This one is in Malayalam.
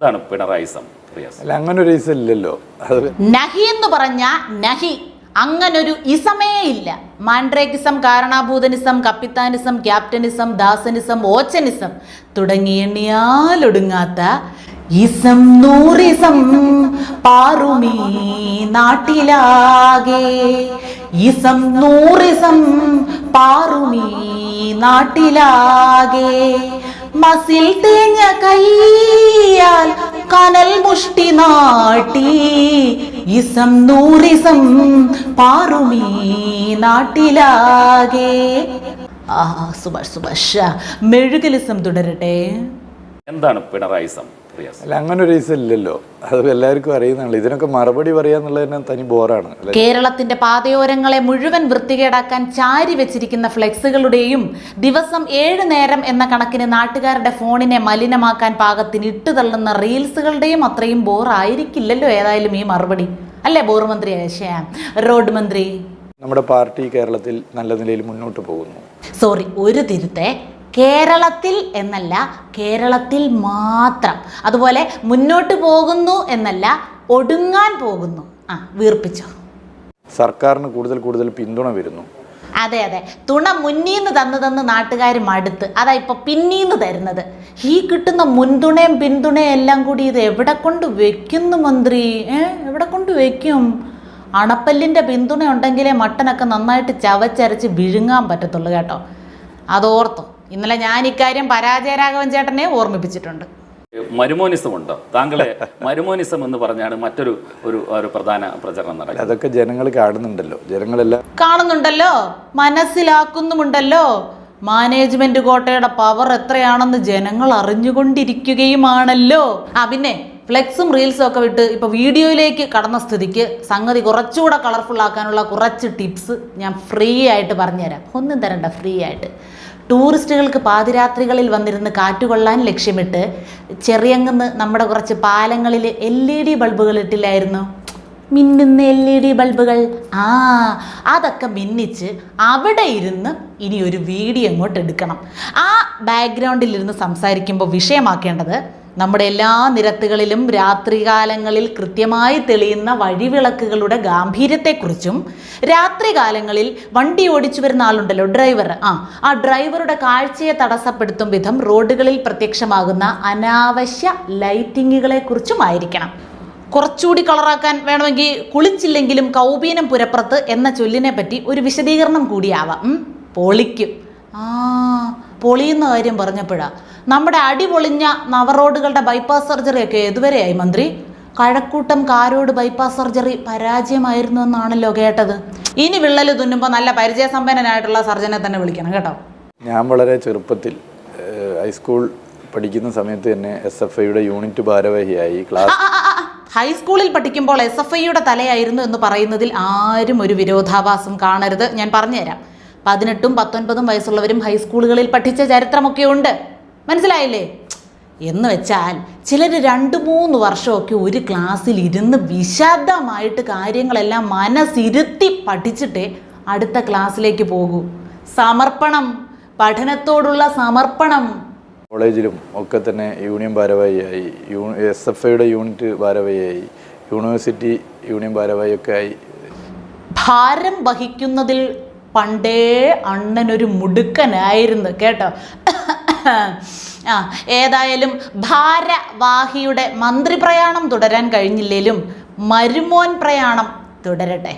എന്താണ് പിണറായിസം? റിയാസ്. അല്ല അങ്ങനെ ഒരു ഇല്ലല്ലോ. നഹി എന്ന് പറഞ്ഞ നഹി അങ്ങനൊരു ഇസമേ ഇല്ല. മാൻഡ്രേക്കിസം കാരണാഭൂതനിസം കപ്പിത്താനിസം ക്യാപ്റ്റനിസം ദാസനിസം ഓച്ചനിസം തുടങ്ങി എണ്ണിയാലൊടുങ്ങാത്ത ഇസം നൂറിസം പാറുമീ നാട്ടിലാകെ. ഇസം നൂറിസം പാറുമീ നാട്ടിലാകെ. മസിൽ തേഞ്ഞ കൈയാൽ കനൽ മുഷ്ടി നാട്ടി. ഇസം നൂറിസം പാറുമീ നാട്ടിലാകെ. ആ സുഭാഷ് സുഭാഷ്. മെഴുകലിസം തുടരട്ടെ. എന്താണ് പിണറായിസം റിയാസ് അല്ല അങ്ങനെ ഒരു ഈസം ഇല്ലല്ലോ. അത് എല്ലാവർക്കും അറിയുന്നുള്ളൂ ഇതിനൊക്കെ മറുപടി പറയാന്നുള്ളത് തന്നെ തനി ബോറാണ്. കേരളത്തിന്റെ പാതയോരങ്ങളെ മുഴുവൻ വൃത്തികേടാക്കാൻ ചാരി വെച്ചിരിക്കുന്ന ഫ്ലെക്സുകളുടെയും ദിവസം ഏഴ് നേരം എന്ന കണക്കിന് നാട്ടുകാരുടെ ഫോണിനെ മലിനമാക്കാൻ പാകത്തിന് ഇട്ടുതള്ളുന്ന റീൽസുകളുടെയും അത്രയും ബോറായിരിക്കില്ലല്ലോ ഏതായാലും ഈ മറുപടി. അല്ലേ ബോർ മന്ത്രി ശ്യാം റോഡ് മന്ത്രി? നമ്മുടെ പാർട്ടി കേരളത്തിൽ നല്ല നിലയിൽ മുന്നോട്ട് പോകുന്നു. സോറി ഒരു തിരുത്തെ. കേരളത്തിൽ എന്നല്ല കേരളത്തിൽ മാത്രം. അതുപോലെ മുന്നോട്ട് പോകുന്നു എന്നല്ല ഒടുങ്ങാൻ പോകുന്നു. ആ വീർപ്പിച്ചോ? സർക്കാരിന് കൂടുതൽ കൂടുതൽ പിന്തുണ വരുന്നു. അതെ അതെ. തുണ മുന്നീന്ന് തന്ന് തന്ന് നാട്ടുകാർ മടുത്ത്. അതാ ഇപ്പൊ പിന്നീന്ന് തരുന്നത്. ഈ കിട്ടുന്ന മുൻതുണയും പിന്തുണയും എല്ലാം കൂടി ഇത് എവിടെ കൊണ്ട് വെക്കുന്നു മന്ത്രി? ഏ എവിടെ കൊണ്ട് വെക്കും? അണപ്പല്ലിന്റെ പിന്തുണ ഉണ്ടെങ്കിലേ മട്ടനൊക്കെ നന്നായിട്ട് ചവച്ചരച്ച് വിഴുങ്ങാൻ പറ്റത്തുള്ളൂ കേട്ടോ. അതോർത്തോ. ഇന്നലെ ഞാൻ ഇക്കാര്യം പരാജയരാഘവൻ ചേട്ടനെ ഓർമ്മിപ്പിച്ചിട്ടുണ്ട്. മരുമോനിസം ഉണ്ടോ താങ്കളെ മരുമോനിസം എന്ന് പറഞ്ഞാണ് മറ്റൊരു ഒരു ഒരു പ്രധാന പ്രചരണം നടക്കുന്നത്. അതൊക്കെ ജനങ്ങൾ കാണുന്നുണ്ടല്ലോ. ജനങ്ങളെല്ലാം കാണുന്നുണ്ടല്ലോ? മനസ്സിലാക്കുന്നുമുണ്ടല്ലോ? മാനേജ്മെന്റ് കോട്ടയുടെ പവർ എത്രയാണെന്ന് ജനങ്ങൾ അറിഞ്ഞുകൊണ്ടിരിക്കുകയുമാണല്ലോ? ആ പിന്നെ ഫ്ലെക്സും റീൽസും ഒക്കെ വിട്ട് ഇപ്പോൾ വീഡിയോയിലേക്ക് കടന്ന സ്ഥിതിക്ക് സംഗതി കുറച്ചുകൂടെ കളർഫുൾ ആക്കാനുള്ള കുറച്ച് ടിപ്സ് ഞാൻ ഫ്രീ ആയിട്ട് പറഞ്ഞുതരാം. ഒന്നും തരണ്ട ഫ്രീ ആയിട്ട്. ടൂറിസ്റ്റുകൾക്ക് പാതിരാത്രികളിൽ വന്നിരുന്ന് കാറ്റുകൊള്ളാൻ ലക്ഷ്യമിട്ട് ചെറിയങ്ങുന്ന് നമ്മുടെ കുറച്ച് പാലങ്ങളിൽ എൽ ഇ ഡി ബൾബുകൾ ഇട്ടില്ലായിരുന്നു? മിന്നുന്ന എൽ ഇ ഡി ബൾബുകൾ ആ അതൊക്കെ മിന്നിച്ച് അവിടെ ഇരുന്ന് ഇനി ഒരു വീഡിയോ അങ്ങോട്ട് എടുക്കണം. ആ ബാക്ക്ഗ്രൗണ്ടിൽ ഇരുന്ന് സംസാരിക്കുമ്പോൾ വിഷയമാക്കേണ്ടത് നമ്മുടെ എല്ലാ നിരത്തുകളിലും രാത്രികാലങ്ങളിൽ കൃത്യമായി തെളിയുന്ന വഴിവിളക്കുകളുടെ ഗാംഭീര്യത്തെക്കുറിച്ചും രാത്രികാലങ്ങളിൽ വണ്ടി ഓടിച്ചു വരുന്ന ആളുണ്ടല്ലോ ഡ്രൈവർ. ആ ആ ഡ്രൈവറുടെ കാഴ്ചയെ തടസ്സപ്പെടുത്തും വിധം റോഡുകളിൽ പ്രത്യക്ഷമാകുന്ന അനാവശ്യ ലൈറ്റിങ്ങുകളെക്കുറിച്ചും ആയിരിക്കണം കുറച്ചുകൂടി കളറാക്കാൻ വേണമെങ്കിൽ കുളിച്ചില്ലെങ്കിലും കൗപീനം പുരപ്പുറത്ത് എന്ന ചൊല്ലിനെ പറ്റി ഒരു വിശദീകരണം കൂടിയാവാം. പൊളിക്കും. ആ പൊളിയുന്ന കാര്യം പറഞ്ഞപ്പോഴാണ് നമ്മുടെ അടിപൊളിഞ്ഞ നവറോഡുകളുടെ ബൈപ്പാസ് സർജറി ഒക്കെ ഏതുവരെയായി മന്ത്രി? കഴക്കൂട്ടം കാരോട് ബൈപ്പാസ് സർജറി പരാജയമായിരുന്നു എന്നാണല്ലോ കേട്ടത്. ഇനി വിള്ളൽ തുന്നുമ്പോൾ നല്ല പരിചയസമ്പന്നനായിട്ടുള്ള സർജനെ തന്നെ വിളിക്കണം കേട്ടോ. ഞാൻ വളരെ ചെറുപ്പത്തിൽ ഹൈസ്കൂൾ പഠിക്കുന്ന സമയത്ത് തന്നെ എസ് എഫ് ഐയുടെ യൂണിറ്റ് ഭാരവാഹിയായി. ക്ലാസ്. ഹൈസ്കൂളിൽ പഠിക്കുമ്പോൾ എസ് എഫ് ഐയുടെ തലയായിരുന്നു എന്ന് പറയുന്നതിൽ ആരും ഒരു വിരോധാഭാസം കാണരുത്. ഞാൻ പറഞ്ഞുതരാം. പതിനെട്ടും പത്തൊൻപതും വയസ്സുള്ളവരും ഹൈസ്കൂളുകളിൽ പഠിച്ച ചരിത്രമൊക്കെ ഉണ്ട് മനസ്സിലായില്ലേ? എന്ന് വെച്ചാൽ ചിലർ രണ്ട് മൂന്ന് വർഷമൊക്കെ ഒരു ക്ലാസ്സിൽ ഇരുന്ന് വിശദമായിട്ട് കാര്യങ്ങളെല്ലാം മനസ്സിരുത്തി പഠിച്ചിട്ടേ അടുത്ത ക്ലാസ്സിലേക്ക് പോകൂ. സമർപ്പണം പഠനത്തോടുള്ള സമർപ്പണം. കോളേജിലും ഒക്കെ തന്നെ യൂണിയൻ ഭാരവാഹിയായി. യൂ എസ് എഫ് ഐയുടെ യൂണിറ്റ് ഭാരവാഹിയായി. യൂണിവേഴ്സിറ്റി യൂണിയൻ ഭാരവാഹിയൊക്കെ ആയി. ഭാരം വഹിക്കുന്നതിൽ പണ്ടേ അണ്ണനൊരു മുടുക്കനായിരുന്നു കേട്ടോ. ആ ഏതായാലും ഭാരവാഹിയുടെ മന്ത്രി പ്രയാണം തുടരാൻ കഴിഞ്ഞില്ലേലും മരുമോൻ പ്രയാണം തുടരട്ടെ.